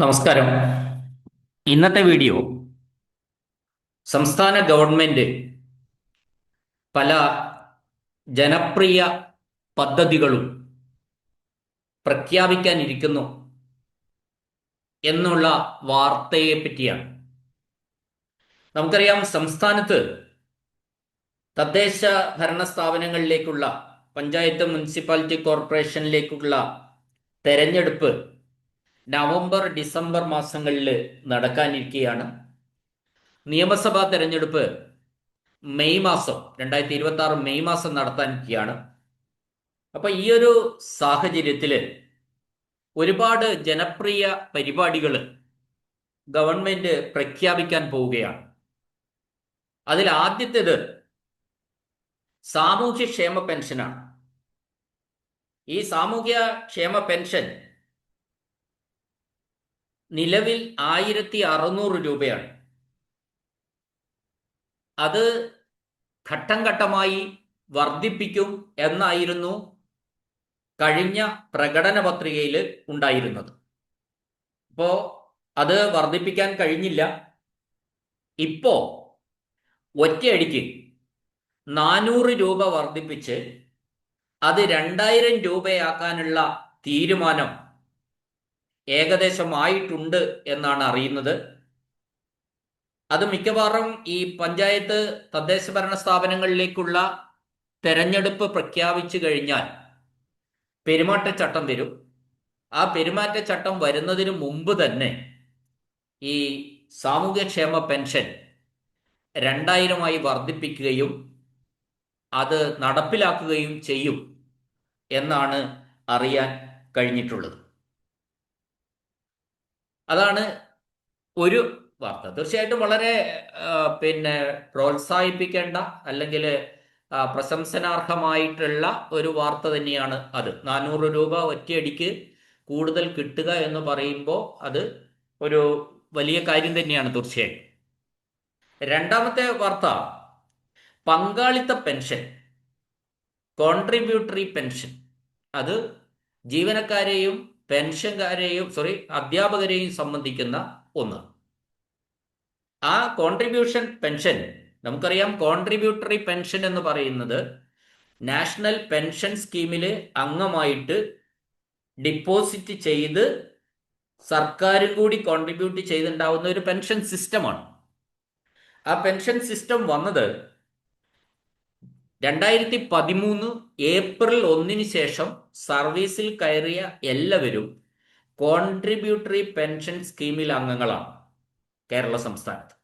നമസ്കാരം. ഇന്നത്തെ വീഡിയോ സംസ്ഥാന ഗവൺമെന്റ് പല ജനപ്രിയ പദ്ധതികളും പ്രഖ്യാപിക്കാനിരിക്കുന്നു എന്നുള്ള വാർത്തയെ പറ്റിയാണ്. നമുക്കറിയാം സംസ്ഥാനത്ത് തദ്ദേശ ഭരണ സ്ഥാപനങ്ങളിലേക്കുള്ള പഞ്ചായത്ത് മുനിസിപ്പാലിറ്റി കോർപ്പറേഷനിലേക്കുള്ള തെരഞ്ഞെടുപ്പ് നവംബർ ഡിസംബർ മാസങ്ങളിൽ നടക്കാനിരിക്കുകയാണ് നിയമസഭാ തെരഞ്ഞെടുപ്പ് മെയ് മാസം രണ്ടായിരത്തി ഇരുപത്തി ആറ് മെയ് മാസം നടത്താനിരിക്കുകയാണ് അപ്പൊ ഈ ഒരു സാഹചര്യത്തിൽ ഒരുപാട് ജനപ്രിയ പരിപാടികൾ ഗവൺമെന്റ് പ്രഖ്യാപിക്കാൻ പോവുകയാണ്. അതിൽ ആദ്യത്തേത് സാമൂഹ്യക്ഷേമ പെൻഷനാണ്. ഈ സാമൂഹ്യ ക്ഷേമ പെൻഷൻ നിലവിൽ ആയിരത്തി അറുന്നൂറ് രൂപയാണ്. അത് ഘട്ടം ഘട്ടമായി വർദ്ധിപ്പിക്കും എന്നായിരുന്നു കഴിഞ്ഞ പ്രകടന പത്രികയിൽ ഉണ്ടായിരുന്നത്. ഇപ്പോ അത് വർദ്ധിപ്പിക്കാൻ കഴിഞ്ഞില്ല. ഇപ്പോ ഒറ്റയടിക്ക് നാനൂറ് രൂപ വർദ്ധിപ്പിച്ച് അത് രണ്ടായിരം രൂപയാക്കാനുള്ള തീരുമാനം ഏകദേശം ആയിട്ടുണ്ട് എന്നാണ് അറിയുന്നത്. അത് മിക്കവാറും ഈ പഞ്ചായത്ത് തദ്ദേശ ഭരണ സ്ഥാപനങ്ങളിലേക്കുള്ള തെരഞ്ഞെടുപ്പ് പ്രഖ്യാപിച്ചു കഴിഞ്ഞാൽ പെരുമാറ്റച്ചട്ടം വരും. ആ പെരുമാറ്റച്ചട്ടം വരുന്നതിന് മുമ്പ് തന്നെ ഈ സാമൂഹ്യക്ഷേമ പെൻഷൻ രണ്ടായിരമായി വർദ്ധിപ്പിക്കുകയും അത് നടപ്പിലാക്കുകയും ചെയ്യും എന്നാണ് അറിയാൻ കഴിഞ്ഞിട്ടുള്ളത്. അതാണ് ഒരു വാർത്ത. തീർച്ചയായിട്ടും വളരെ പിന്നെ പ്രോത്സാഹിപ്പിക്കേണ്ട അല്ലെങ്കിൽ പ്രശംസനാർഹമായിട്ടുള്ള ഒരു വാർത്ത തന്നെയാണ് അത്. നാനൂറ് രൂപ ഒറ്റയടിക്ക് കൂടുതൽ കിട്ടുക എന്ന് പറയുമ്പോൾ അത് ഒരു വലിയ കാര്യം തന്നെയാണ് തീർച്ചയായും രണ്ടാമത്തെ വാർത്ത പങ്കാളിത്ത പെൻഷൻ കോൺട്രിബ്യൂട്ടറി പെൻഷൻ. അത് ജീവനക്കാരെയും പെൻഷൻകാരെയും സോറി അധ്യാപകരെയും സംബന്ധിക്കുന്ന ഒന്ന്. ആ കോൺട്രിബ്യൂഷൻ പെൻഷൻ നമുക്കറിയാം കോൺട്രിബ്യൂട്ടറി പെൻഷൻ എന്ന് പറയുന്നത് നാഷണൽ പെൻഷൻ സ്കീമിൽ അംഗമായിട്ട് ഡിപ്പോസിറ്റ് ചെയ്ത് സർക്കാരും കൂടി കോൺട്രിബ്യൂട്ട് ചെയ്തുണ്ടാവുന്ന ഒരു പെൻഷൻ സിസ്റ്റമാണ് ആ പെൻഷൻ സിസ്റ്റം വന്നത് രണ്ടായിരത്തി പതിമൂന്ന് ഏപ്രിൽ ഒന്നിന് ശേഷം സർവീസിൽ കയറിയ എല്ലാവരും കോൺട്രിബ്യൂട്ടറി പെൻഷൻ സ്കീമിൽ അംഗങ്ങളാണ് കേരള സംസ്ഥാനത്ത്.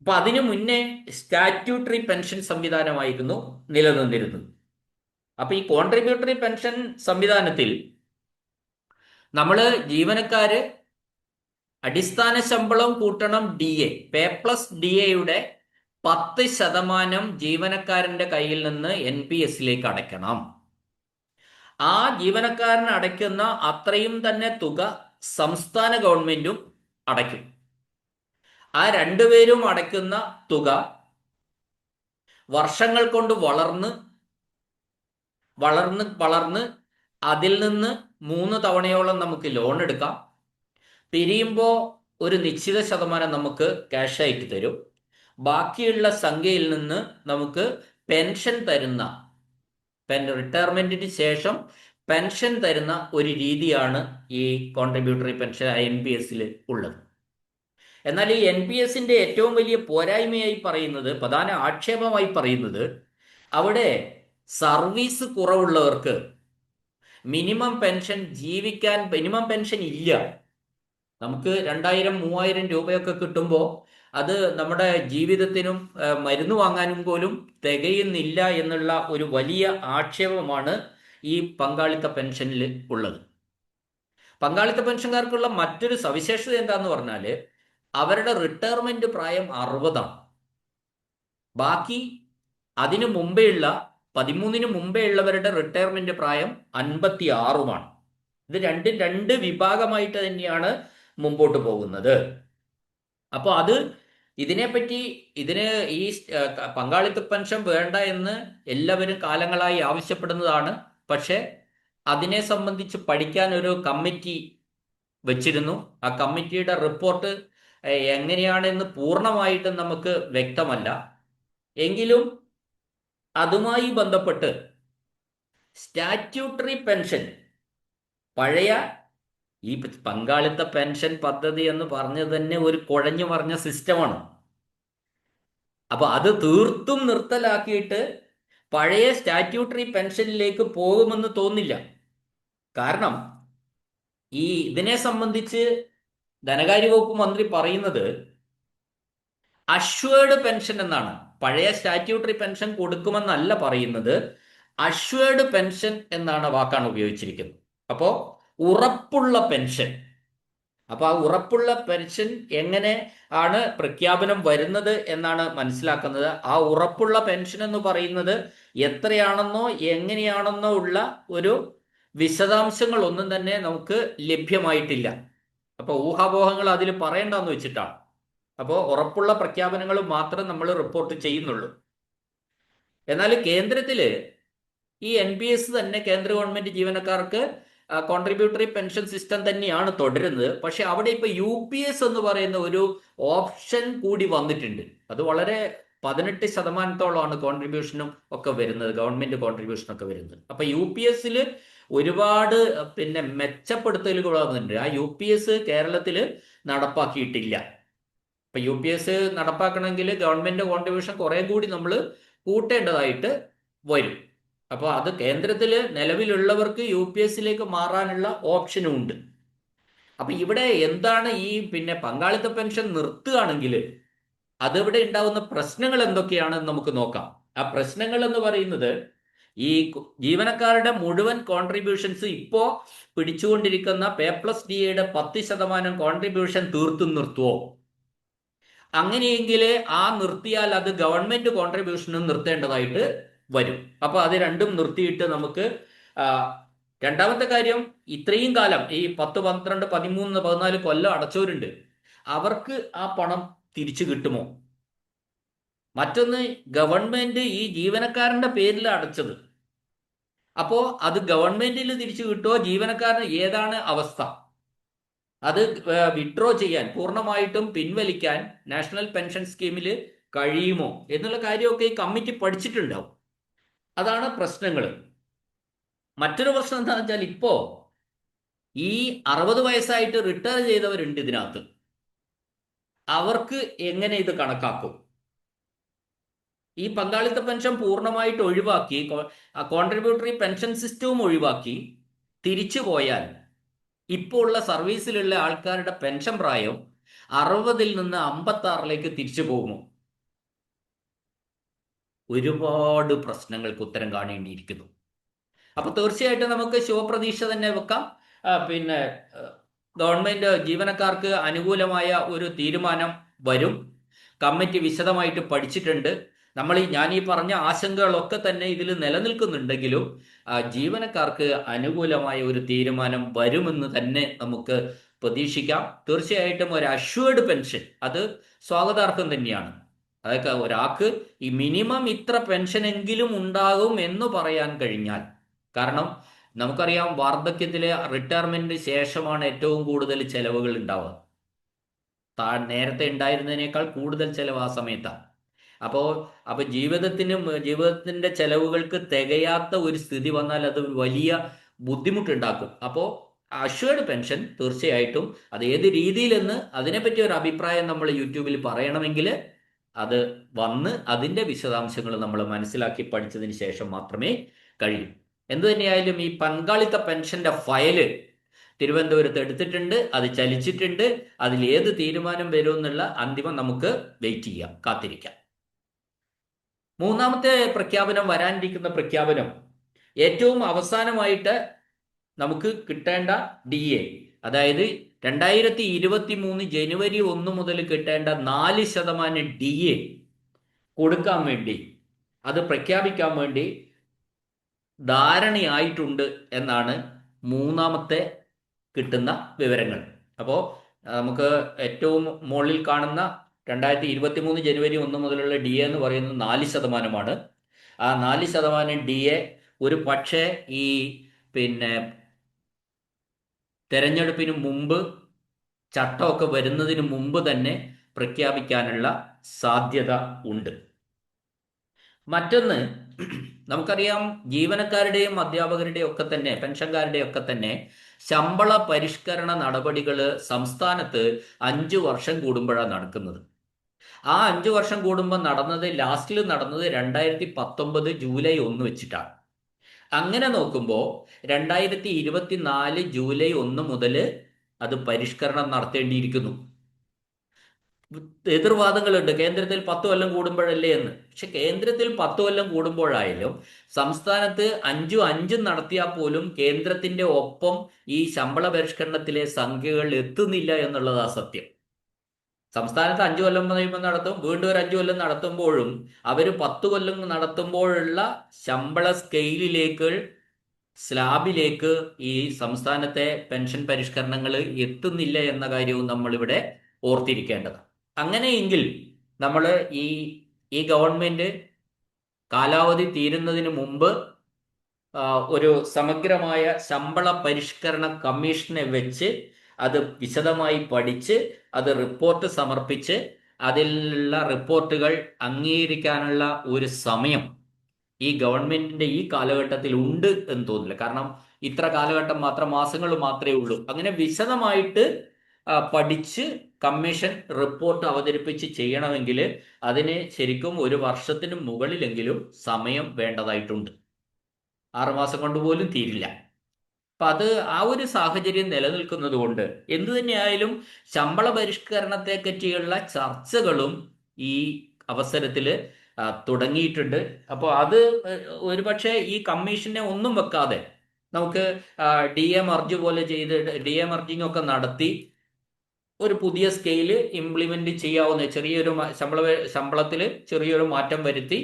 അപ്പൊ അതിനു മുന്നേ സ്റ്റാറ്റ്യൂട്ടറി പെൻഷൻ സംവിധാനമായിരുന്നു നിലനിന്നിരുന്നത്. അപ്പൊ ഈ കോൺട്രിബ്യൂട്ടറി പെൻഷൻ സംവിധാനത്തിൽ നമ്മൾ ജീവനക്കാര് അടിസ്ഥാന ശമ്പളം കൂട്ടണം D A pay plus D എയുടെ പത്ത് ശതമാനം ജീവനക്കാരന്റെ കയ്യിൽ നിന്ന് എൻ പി എസിലേക്ക് അടയ്ക്കണം. ആ ജീവനക്കാരൻ അടയ്ക്കുന്ന അത്രയും തന്നെ തുക സംസ്ഥാന ഗവൺമെന്റും അടയ്ക്കും. ആ രണ്ടുപേരും അടയ്ക്കുന്ന തുക വർഷങ്ങൾ കൊണ്ട് വളർന്ന് വളർന്ന് വളർന്ന് അതിൽ നിന്ന് മൂന്ന് തവണയോളം നമുക്ക് ലോൺ എടുക്കാം. പിരിയുമ്പോൾ ഒരു നിശ്ചിത ശതമാനം നമുക്ക് ക്യാഷ് ആയിട്ട് തരും. ബാക്കിയുള്ള സംഖ്യയിൽ നിന്ന് നമുക്ക് പെൻഷൻ തരുന്ന റിട്ടയർമെന്റിന് ശേഷം പെൻഷൻ തരുന്ന ഒരു രീതിയാണ് ഈ കോൺട്രിബ്യൂട്ടറി പെൻഷൻ എൻ പി എസിൽ ഉള്ളത്. എന്നാൽ ഈ എൻ പി എസിന്റെ ഏറ്റവും വലിയ പോരായ്മയായി പറയുന്നത് പ്രധാന ആക്ഷേപമായി പറയുന്നത് അവിടെ സർവീസ് കുറവുള്ളവർക്ക് മിനിമം പെൻഷൻ ജീവിക്കാൻ മിനിമം പെൻഷൻ ഇല്ല. നമുക്ക് രണ്ടായിരം മൂവായിരം രൂപയൊക്കെ കിട്ടുമ്പോൾ അത് നമ്മുടെ ജീവിതത്തിനും മരുന്ന് വാങ്ങാനും പോലും തികയുന്നില്ല എന്നുള്ള ഒരു വലിയ ആക്ഷേപമാണ് ഈ പങ്കാളിത്ത പെൻഷനിൽ ഉള്ളത്. പങ്കാളിത്ത പെൻഷൻകാർക്കുള്ള മറ്റൊരു സവിശേഷത എന്താന്ന് പറഞ്ഞാൽ അവരുടെ റിട്ടയർമെന്റ് പ്രായം അറുപതാണ്. ബാക്കി അതിനു മുമ്പേ ഉള്ള പതിമൂന്നിന് മുമ്പേ ഉള്ളവരുടെ റിട്ടയർമെന്റ് പ്രായം അൻപത്തി ആറുമാണ് ഇത് രണ്ടും രണ്ട് വിഭാഗമായിട്ട് തന്നെയാണ് മുമ്പോട്ട് പോകുന്നത്. അപ്പോൾ അത് ഇതിനെപ്പറ്റി ഇതിന് ഈ പങ്കാളിത്ത പെൻഷൻ വേണ്ട എന്ന് എല്ലാവരും കാലങ്ങളായി ആവശ്യപ്പെടുന്നതാണ്. പക്ഷേ അതിനെ സംബന്ധിച്ച് പഠിക്കാൻ ഒരു കമ്മിറ്റി വെച്ചിരുന്നു. ആ കമ്മിറ്റിയുടെ റിപ്പോർട്ട് എങ്ങനെയാണെന്ന് പൂർണമായിട്ടും നമുക്ക് വ്യക്തമല്ല. എങ്കിലും അതുമായി ബന്ധപ്പെട്ട് സ്റ്റാറ്റ്യൂട്ടറി പെൻഷൻ പഴയ ഈ പങ്കാളിത്ത പെൻഷൻ പദ്ധതി എന്ന് പറഞ്ഞത് തന്നെ ഒരു കുഴഞ്ഞു പറഞ്ഞ സിസ്റ്റമാണ് അപ്പൊ അത് തീർത്തും നിർത്തലാക്കിയിട്ട് പഴയ സ്റ്റാറ്റ്യൂട്ടറി പെൻഷനിലേക്ക് പോകുമെന്ന് തോന്നില്ല. കാരണം ഈ ഇതിനെ സംബന്ധിച്ച് ധനകാര്യ വകുപ്പ് മന്ത്രി പറയുന്നത് അഷ്വേർഡ് പെൻഷൻ എന്നാണ്. പഴയ സ്റ്റാറ്റ്യൂട്ടറി പെൻഷൻ കൊടുക്കുമെന്നല്ല പറയുന്നത് അഷ്വേർഡ് പെൻഷൻ എന്നാണ് വാക്കാണ് ഉപയോഗിച്ചിരിക്കുന്നത്. അപ്പോൾ ഉറപ്പുള്ള പെൻഷൻ. അപ്പൊ ആ ഉറപ്പുള്ള പെൻഷൻ എങ്ങനെ ആണ് പ്രഖ്യാപനം വരുന്നത് എന്നാണ് മനസ്സിലാക്കുന്നത്. ആ ഉറപ്പുള്ള പെൻഷൻ എന്ന് പറയുന്നത് എത്രയാണെന്നോ എങ്ങനെയാണെന്നോ ഉള്ള ഒരു വിശദാംശങ്ങൾ ഒന്നും തന്നെ നമുക്ക് ലഭ്യമായിട്ടില്ല. അപ്പൊ ഊഹാപോഹങ്ങൾ അതിൽ പറയണ്ടെന്ന് വെച്ചിട്ടാണ്. അപ്പോൾ ഉറപ്പുള്ള പ്രഖ്യാപനങ്ങൾ മാത്രം നമ്മൾ റിപ്പോർട്ട് ചെയ്യുന്നുള്ളൂ. എന്നാൽ കേന്ദ്രത്തിൽ ഈ എൻ പി എസ് തന്നെ കേന്ദ്ര ഗവൺമെന്റ് ജീവനക്കാർക്ക് കോൺട്രിബ്യൂട്ടറി പെൻഷൻ സിസ്റ്റം തന്നെയാണ് തുടരുന്നത്. പക്ഷെ അവിടെ ഇപ്പൊ യു പി എസ് എന്ന് പറയുന്ന ഒരു ഓപ്ഷൻ കൂടി വന്നിട്ടുണ്ട്. അത് വളരെ പതിനെട്ട് ശതമാനത്തോളമാണ് കോൺട്രിബ്യൂഷനും ഒക്കെ വരുന്നത്. ഗവൺമെന്റ് കോൺട്രിബ്യൂഷനും ഒക്കെ വരുന്നത്. അപ്പൊ യു പി എസിൽ ഒരുപാട് പിന്നെ മെച്ചപ്പെടുത്തലുകൾ വന്നിട്ടുണ്ട്. ആ യു പി എസ് കേരളത്തിൽ നടപ്പാക്കിയിട്ടില്ല. ഇപ്പൊ യു പി എസ് നടപ്പാക്കണമെങ്കിൽ ഗവൺമെന്റ് കോൺട്രിബ്യൂഷൻ കുറെ കൂടി നമ്മൾ കൂട്ടേണ്ടതായിട്ട് വരും. അപ്പോൾ അത് കേന്ദ്രത്തിൽ നിലവിലുള്ളവർക്ക് യു പി എസിലേക്ക് മാറാനുള്ള ഓപ്ഷനും ഉണ്ട് അപ്പൊ ഇവിടെ എന്താണ് ഈ പിന്നെ പങ്കാളിത്ത പെൻഷൻ നിർത്തുകയാണെങ്കിൽ അതിവിടെ ഉണ്ടാവുന്ന പ്രശ്നങ്ങൾ എന്തൊക്കെയാണെന്ന് നമുക്ക് നോക്കാം. ആ പ്രശ്നങ്ങൾ എന്ന് പറയുന്നത് ഈ ജീവനക്കാരുടെ മുഴുവൻ കോൺട്രിബ്യൂഷൻസ് ഇപ്പോ പിടിച്ചുകൊണ്ടിരിക്കുന്ന പേ പ്ലസ് ഡി എയുടെ പത്ത് ശതമാനം കോൺട്രിബ്യൂഷൻ തീർത്തും നിർത്തുവോ? അങ്ങനെയെങ്കിൽ ആ നിർത്തിയാൽ അത് ഗവൺമെന്റ് കോൺട്രിബ്യൂഷനും നിർത്തേണ്ടതായിട്ട് വരും. അപ്പൊ അത് രണ്ടും നിർത്തിയിട്ട് നമുക്ക് രണ്ടാമത്തെ കാര്യം ഇത്രയും കാലം ഈ പത്ത് പന്ത്രണ്ട് പതിമൂന്ന് പതിനാല് കൊല്ലം അടച്ചവരുണ്ട്. അവർക്ക് ആ പണം തിരിച്ചു കിട്ടുമോ? മറ്റൊന്ന് ഗവൺമെന്റ് ഈ ജീവനക്കാരന്റെ പേരിൽ അടച്ചത്. അപ്പോ അത് ഗവൺമെന്റിൽ തിരിച്ചു കിട്ടുമോ? ജീവനക്കാരന് ഏതാണ് അവസ്ഥ? അത് വിഡ്രോ ചെയ്യാൻ പൂർണമായിട്ടും പിൻവലിക്കാൻ നാഷണൽ പെൻഷൻ സ്കീമിൽ കഴിയുമോ? എന്നുള്ള കാര്യമൊക്കെ ഈ കമ്മിറ്റി പഠിച്ചിട്ടുണ്ടാവും. അതാണ് പ്രശ്നങ്ങൾ മറ്റൊരു പ്രശ്നം എന്താണെന്ന് വെച്ചാൽ ഇപ്പോ ഈ അറുപത് വയസ്സായിട്ട് റിട്ടയർ ചെയ്തവരുണ്ട് ഇതിനകത്ത്. അവർക്ക് എങ്ങനെ ഇത് കണക്കാക്കും? ഈ പങ്കാളിത്ത പെൻഷൻ പൂർണമായിട്ട് ഒഴിവാക്കി കോൺട്രിബ്യൂട്ടറി പെൻഷൻ സിസ്റ്റവും ഒഴിവാക്കി തിരിച്ചു പോയാൽ ഇപ്പോൾ ഉള്ള സർവീസിലുള്ള ആൾക്കാരുടെ പെൻഷൻ പ്രായം അറുപതിൽ നിന്ന് അമ്പത്തി ആറിലേക്ക് തിരിച്ചു പോകുമോ ഒരുപാട് പ്രശ്നങ്ങൾക്ക് ഉത്തരം കാണേണ്ടിയിരിക്കുന്നു. അപ്പൊ തീർച്ചയായിട്ടും നമുക്ക് ശുഭപ്രതീക്ഷ തന്നെ വെക്കാം. പിന്നെ ഗവൺമെന്റ് ജീവനക്കാർക്ക് അനുകൂലമായ ഒരു തീരുമാനം വരും. കമ്മിറ്റി വിശദമായിട്ട് പഠിച്ചിട്ടുണ്ട്. നമ്മൾ ഈ ഞാൻ ഈ പറഞ്ഞ ആശങ്കകളൊക്കെ തന്നെ ഇതിൽ നിലനിൽക്കുന്നുണ്ടെങ്കിലും ജീവനക്കാർക്ക് അനുകൂലമായ ഒരു തീരുമാനം വരുമെന്ന് തന്നെ നമുക്ക് പ്രതീക്ഷിക്കാം. തീർച്ചയായിട്ടും ഒരു അഷ്വേർഡ് പെൻഷൻ അത് സ്വാഗതാർഹം തന്നെയാണ്. അതൊക്കെ ഒരാൾക്ക് ഈ മിനിമം ഇത്ര പെൻഷൻ എങ്കിലും ഉണ്ടാകും എന്ന് പറയാൻ കഴിഞ്ഞാൽ. കാരണം നമുക്കറിയാം വാർദ്ധക്യത്തിലെ റിട്ടയർമെന്റിന് ശേഷമാണ് ഏറ്റവും കൂടുതൽ ചെലവുകൾ ഉണ്ടാവുക. താ നേരത്തെ ഉണ്ടായിരുന്നതിനേക്കാൾ കൂടുതൽ ചെലവ് ആ സമയത്താണ് അപ്പോൾ അപ്പോൾ ജീവിതത്തിന് ജീവിതത്തിന്റെ ചെലവുകൾക്ക് തികയാത്ത ഒരു സ്ഥിതി വന്നാൽ അത് വലിയ ബുദ്ധിമുട്ടുണ്ടാക്കും. അപ്പോൾ അഷ്വേർഡ് പെൻഷൻ തീർച്ചയായിട്ടും അത് ഏത് രീതിയിലെന്ന് അതിനെപ്പറ്റി ഒരു അഭിപ്രായം നമ്മൾ യൂട്യൂബിൽ പറയണമെങ്കിൽ അത് വന്ന് അതിന്റെ വിശദാംശങ്ങൾ നമ്മൾ മനസ്സിലാക്കി പഠിച്ചതിന് ശേഷം മാത്രമേ കഴിയൂ. എന്തു തന്നെയായാലും ഈ പങ്കാളിത്ത പെൻഷന്റെ ഫയൽ തിരുവനന്തപുരത്ത് എടുത്തിട്ടുണ്ട് അത് ചലിച്ചിട്ടുണ്ട് അതിൽ ഏത് തീരുമാനം വരും എന്നുള്ള അന്തിമം നമുക്ക് വെയിറ്റ് ചെയ്യാം കാത്തിരിക്കാം. മൂന്നാമത്തെ പ്രഖ്യാപനം വരാനിരിക്കുന്ന പ്രഖ്യാപനം. ഏറ്റവും അവസാനമായിട്ട് നമുക്ക് കിട്ടേണ്ട ഡി എ അതായത് രണ്ടായിരത്തി ഇരുപത്തി മൂന്ന് ജനുവരി ഒന്ന് മുതൽ കിട്ടേണ്ട നാല് ശതമാനം ഡി എ കൊടുക്കാൻ വേണ്ടി അത് പ്രഖ്യാപിക്കാൻ വേണ്ടി ധാരണയായിട്ടുണ്ട് എന്നാണ് മൂന്നാമത്തെ കിട്ടുന്ന വിവരങ്ങൾ. അപ്പോൾ നമുക്ക് ഏറ്റവും മുകളിൽ കാണുന്ന രണ്ടായിരത്തി ഇരുപത്തി മൂന്ന് ജനുവരി ഒന്ന് മുതലുള്ള ഡി എ എന്ന് പറയുന്നത് നാല് ശതമാനമാണ്. ആ നാല് ശതമാനം ഡി എ ഒരു പക്ഷേ ഈ പിന്നെ തെരഞ്ഞെടുപ്പിന് മുമ്പ് ചട്ടമൊക്കെ വരുന്നതിന് മുമ്പ് തന്നെ പ്രഖ്യാപിക്കാനുള്ള സാധ്യത ഉണ്ട്. മറ്റൊന്ന് നമുക്കറിയാം ജീവനക്കാരുടെയും അധ്യാപകരുടെയും ഒക്കെ തന്നെ പെൻഷൻകാരുടെയും ഒക്കെ തന്നെ ശമ്പള പരിഷ്കരണ നടപടികൾ സംസ്ഥാനത്ത് അഞ്ചു വർഷം കൂടുമ്പോഴാണ് നടക്കുന്നത്. ആ അഞ്ചു വർഷം കൂടുമ്പോൾ നടന്നത് ലാസ്റ്റിൽ നടന്നത് രണ്ടായിരത്തി പത്തൊമ്പത് ജൂലൈ ഒന്ന് വെച്ചിട്ടാണ്. അങ്ങനെ നോക്കുമ്പോൾ രണ്ടായിരത്തി ഇരുപത്തിനാല് ജൂലൈ ഒന്ന് മുതൽ അത് പരിഷ്കരണം നടത്തേണ്ടിയിരിക്കുന്നു. എതിർവാദങ്ങളുണ്ട്. കേന്ദ്രത്തിൽ പത്ത് കൊല്ലം കൂടുമ്പോഴല്ലേ എന്ന്. പക്ഷെ കേന്ദ്രത്തിൽ പത്ത് കൊല്ലം കൂടുമ്പോഴായാലും സംസ്ഥാനത്ത് അഞ്ചും അഞ്ചും നടത്തിയാൽ പോലും കേന്ദ്രത്തിന്റെ ഒപ്പം ഈ ശമ്പള പരിഷ്കരണത്തിലെ സംഖ്യകൾ എത്തുന്നില്ല എന്നുള്ളതാ സത്യം. സംസ്ഥാനത്ത് അഞ്ചു കൊല്ലം കഴിയുമ്പോൾ നടത്തും വീണ്ടും ഒരു അഞ്ചു കൊല്ലം നടത്തുമ്പോഴും അവർ പത്ത് കൊല്ലം നടത്തുമ്പോഴുള്ള ശമ്പള സ്കെയിലിലേക്ക് സ്ലാബിലേക്ക് ഈ സംസ്ഥാനത്തെ പെൻഷൻ പരിഷ്കരണങ്ങൾ എത്തുന്നില്ല എന്ന കാര്യവും നമ്മളിവിടെ ഓർത്തിരിക്കേണ്ടതാണ് അങ്ങനെയെങ്കിൽ നമ്മൾ ഈ ഈ ഗവൺമെന്റ് കാലാവധി തീരുന്നതിന് മുമ്പ് ഒരു സമഗ്രമായ ശമ്പള പരിഷ്കരണ കമ്മീഷനെ വെച്ച് അത് വിശദമായി പഠിച്ച് അത് റിപ്പോർട്ട് സമർപ്പിച്ച് അതിലുള്ള റിപ്പോർട്ടുകൾ അംഗീകരിക്കാനുള്ള ഒരു സമയം ഈ ഗവൺമെന്റിന്റെ ഈ കാലഘട്ടത്തിൽ ഉണ്ട് എന്ന് തോന്നില്ല കാരണം ഇത്ര കാലഘട്ടം മാത്രം മാസങ്ങൾ മാത്രമേ ഉള്ളൂ. അങ്ങനെ വിശദമായിട്ട് പഠിച്ച് കമ്മീഷൻ റിപ്പോർട്ട് അവതരിപ്പിച്ച് ചെയ്യണമെങ്കിൽ അതിന് ശരിക്കും ഒരു വർഷത്തിന് മുകളിലെങ്കിലും സമയം വേണ്ടതായിട്ടുണ്ട്. ആറുമാസം കൊണ്ട് പോലും തീരില്ല. അപ്പൊ അത് ആ ഒരു സാഹചര്യം നിലനിൽക്കുന്നത് കൊണ്ട് എന്തു തന്നെയായാലും ശമ്പള പരിഷ്കരണത്തെ പറ്റിയുള്ള ചർച്ചകളും ഈ അവസരത്തിൽ തുടങ്ങിയിട്ടുണ്ട്. അപ്പോൾ അത് ഒരുപക്ഷെ ഈ കമ്മീഷനെ ഒന്നും വെക്കാതെ നമുക്ക് ഡി എ മർജ് പോലെ ചെയ്ത് ഡി എ മർജിങ് ഒക്കെ നടത്തി ഒരു പുതിയ സ്കെയിൽ ഇംപ്ലിമെന്റ് ചെയ്യാവുന്ന ചെറിയൊരു ശമ്പള ശമ്പളത്തിൽ ചെറിയൊരു മാറ്റം വരുത്തി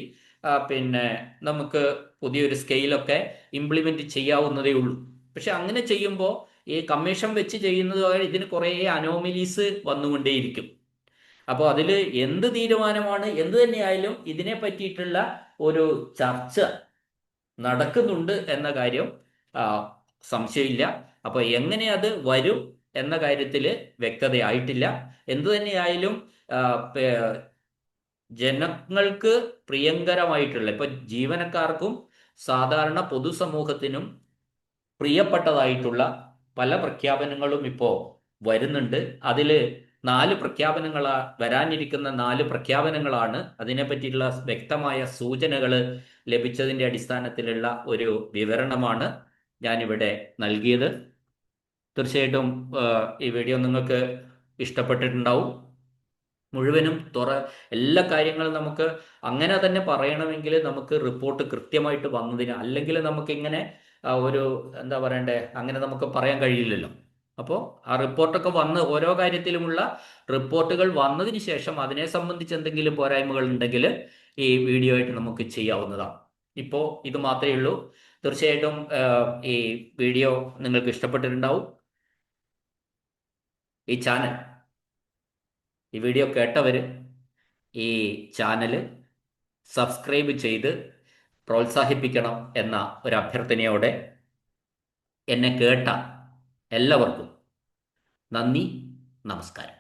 പിന്നെ നമുക്ക് പുതിയൊരു സ്കെയിലൊക്കെ ഇംപ്ലിമെന്റ് ചെയ്യാവുന്നതേ ഉള്ളൂ. പക്ഷെ അങ്ങനെ ചെയ്യുമ്പോൾ ഈ കമ്മീഷൻ വെച്ച് ചെയ്യുന്നത് ഇതിന് കുറേ അനോമലീസ് വന്നുകൊണ്ടേയിരിക്കും. അപ്പോൾ അതിൽ എന്ത് തീരുമാനമാണ് എന്ത് തന്നെയായാലും ഇതിനെ പറ്റിയിട്ടുള്ള ഒരു ചർച്ച നടക്കുന്നുണ്ട് എന്ന കാര്യം സംശയമില്ല. അപ്പോൾ എങ്ങനെ അത് വരും എന്ന കാര്യത്തിൽ വ്യക്തതയായിട്ടില്ല. എന്തു തന്നെയായാലും ജനങ്ങൾക്ക് പ്രിയങ്കരമായിട്ടുള്ള ഇപ്പൊ ജീവനക്കാർക്കും സാധാരണ പൊതുസമൂഹത്തിനും പ്രിയപ്പെട്ടതായിട്ടുള്ള പല പ്രഖ്യാപനങ്ങളും ഇപ്പോൾ വരുന്നുണ്ട്. അതിൽ നാല് പ്രഖ്യാപനങ്ങളാ വരാനിരിക്കുന്ന നാല് പ്രഖ്യാപനങ്ങളാണ് അതിനെ പറ്റിയിട്ടുള്ള വ്യക്തമായ സൂചനകൾ ലഭിച്ചതിന്റെ അടിസ്ഥാനത്തിലുള്ള ഒരു വിവരണമാണ് ഞാനിവിടെ നൽകിയത്. തീർച്ചയായിട്ടും ഈ വീഡിയോ നിങ്ങൾക്ക് ഇഷ്ടപ്പെട്ടിട്ടുണ്ടാവും. മുഴുവനും തുറ എല്ലാ കാര്യങ്ങളും നമുക്ക് അങ്ങനെ തന്നെ പറയണമെങ്കിൽ നമുക്ക് റിപ്പോർട്ട് കൃത്യമായിട്ട് വന്നതിന് അല്ലെങ്കിൽ നമുക്ക് ഇങ്ങനെ ഒരു എന്താ പറയണ്ടേ അങ്ങനെ നമുക്ക് പറയാൻ കഴിയില്ലല്ലോ. അപ്പോൾ ആ റിപ്പോർട്ടൊക്കെ വന്ന് ഓരോ കാര്യത്തിലുമുള്ള റിപ്പോർട്ടുകൾ വന്നതിന് ശേഷം അതിനെ സംബന്ധിച്ച് എന്തെങ്കിലും പോരായ്മകൾ ഉണ്ടെങ്കിൽ ഈ വീഡിയോ ആയിട്ട് നമുക്ക് ചെയ്യാവുന്നതാണ്. ഇപ്പോൾ ഇത് മാത്രമേ ഉള്ളൂ. തീർച്ചയായിട്ടും ഈ വീഡിയോ നിങ്ങൾക്ക് ഇഷ്ടപ്പെട്ടിട്ടുണ്ടാവും. ഈ ചാനൽ ഈ വീഡിയോ കേട്ടവർ ഈ ചാനൽ സബ്സ്ക്രൈബ് ചെയ്ത് പ്രോത്സാഹിപ്പിക്കണം എന്ന ഒരു അഭ്യർത്ഥനയോടെ എന്നെ കേട്ട എല്ലാവർക്കും നന്ദി നമസ്കാരം.